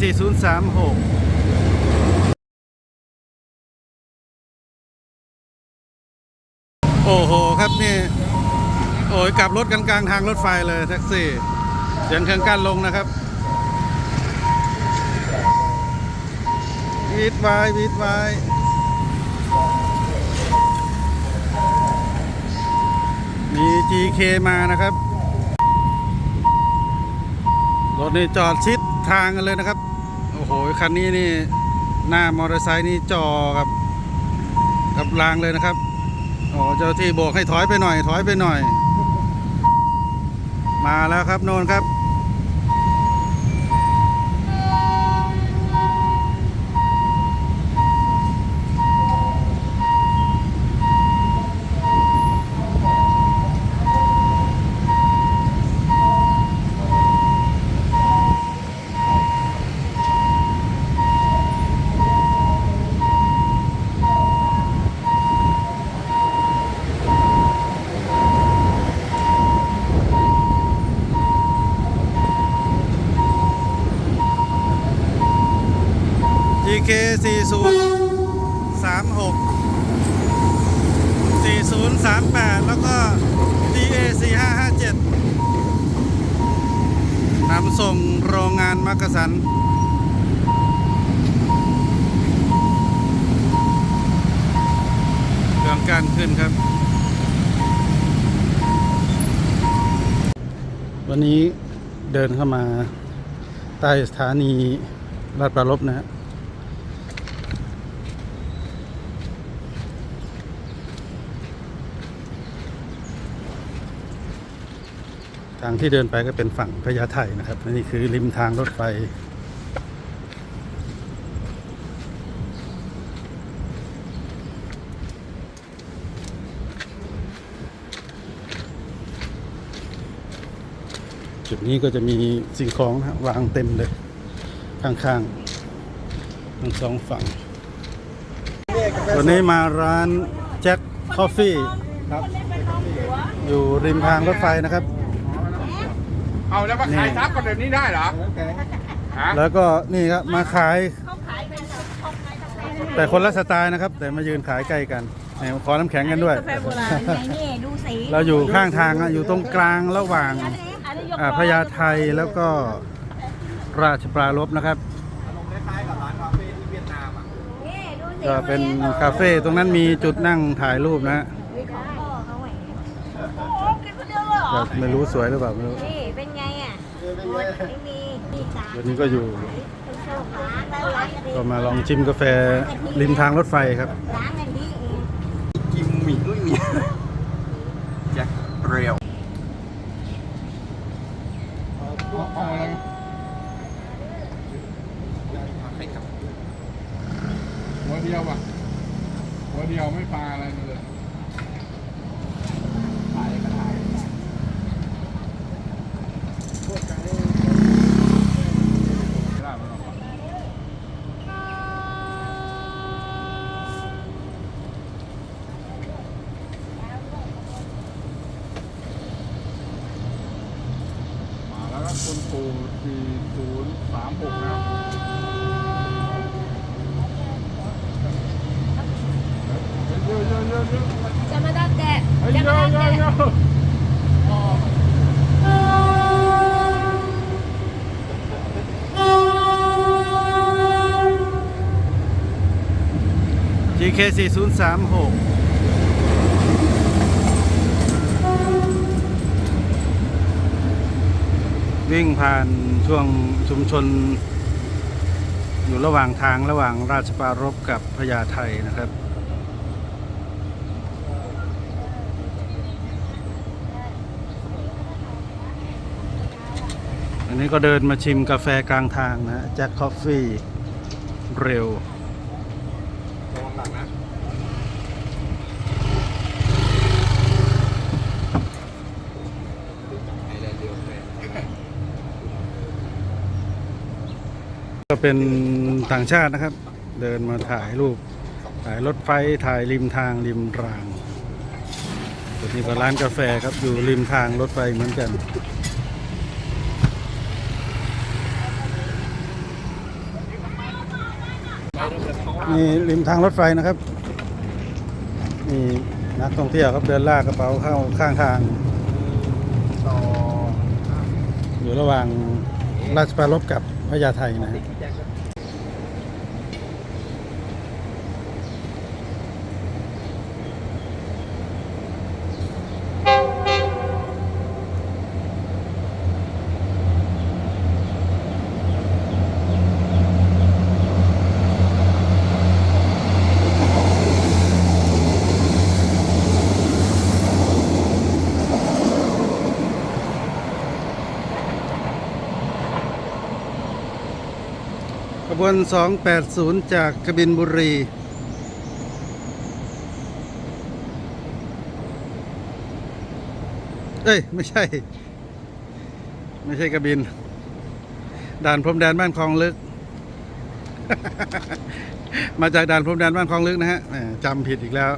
4036โอ้โหครับนี่โอ้ยกลับรถกันกลางทางรถไฟเลยแท็กซี่เสียงเครื่องกั้นลงนะครับวีดไว้วีดไว้มี GK มานะครับ รถนี่จอดชิดทางกันเลยนะครับ อ้โห คันนี้นี่ หน้ามอเตอร์ไซค์นี่จอกับ กับรางเลยนะครับโอ้เจ้าที่โบกให้ถอยไปหน่อย ถอยไปหน่อย มาแล้วครับโนนครับ GK 40 36 4038 แล้วก็ DA 4557นำส่งโรงงานมักกะสันเครื่องการขึ้นครับ วันนี้เดินเข้ามาใต้สถานีลาดประลบนะฮะ ทางที่เดินไปก็เป็นฝั่งพญาไทนะครับนี่คือริมทางรถไฟจุดนี้ก็จะมีสิ่งของนะฮะวางเต็มเลยข้างๆทั้งสองฝั่ง วันนี้มาร้านแจ็คคอฟฟี่อยู่ริมทางรถไฟนะครับ เอาแล้วมาขายทับกันแบบนี้ได้เหรอฮะแล้วก็นี่ครับมาขายแต่คนละสไตล์นะครับ แต่มายืนขายใกล้กันเนี่ยขอน้ำแข็งกันด้วย กาแฟโบราณไงนี่ดูสีเราอยู่ข้างทางอะอยู่ตรงกลางระหว่าง อันนี้อันนี้ยกอ่าพญาไทแล้วก็ราชปรารภนะครับนี่ดูสิก็เป็นคาเฟ่ตรงนั้นมีจุดนั่งถ่ายรูปนะฮะ โอ้กินคนเดียวเลยเหรก็อไม่รู้สวยหรือเปล่าไม่รู้นี่เป็นไงอะหมดไม่มีนี่สามวันนี้ก็อยู่เป็นโชคล้างแล้วล้างกันดีก็มาลองชิมกาแฟริมทางรถไฟครับล้างกันดีเองกิมหมี่ด้วยมีแจ็คเรียวเอาอะไรให้กับหัวเดียวป่ะหัวเดียวไม่ปลาอะไรเลยถ่ายก็ถ่ายได้ไหมครับ มาแล้ว คุณปู่4036 นะครับเยอะเยอะเยอะเยอะ邪魔だってเย邪魔อะเยอะだっเยてอะ4 0 3 6 วิ่งผ่านช่วงชุมชน อยู่ระหว่างทางระหว่างราชปารภกับพญาไทนะครับ อันนี้ก็เดินมาชิมกาแฟกลางทางนะแจ็คคอฟฟี่เร็ว ระวังหลังนะ ก็เป็นต่างชาตินะครับ เดินมาถ่ายรูป ถ่ายรถไฟถ่ายริมทางริมรางตัวนี้ก็ร้านกาแฟครับอยู่ริมทางรถไฟเหมือนกันนี่ริมทางรถไฟนะครับนี่นักท่องเที่ยวครับเดินลากกระเป๋าเข้าข้างทางอยู่ระหว่างราชปรารภกับ ญาไทนะฮะ บวน 280 จากกบินบุรี เอ้ย ไม่ใช่ ไม่ใช่กระบิน ด่านพรมแดนบ้านคลองลึก มาจากด่านพรมแดนบ้านคลองลึกนะฮะจำผิดอีกแล้ว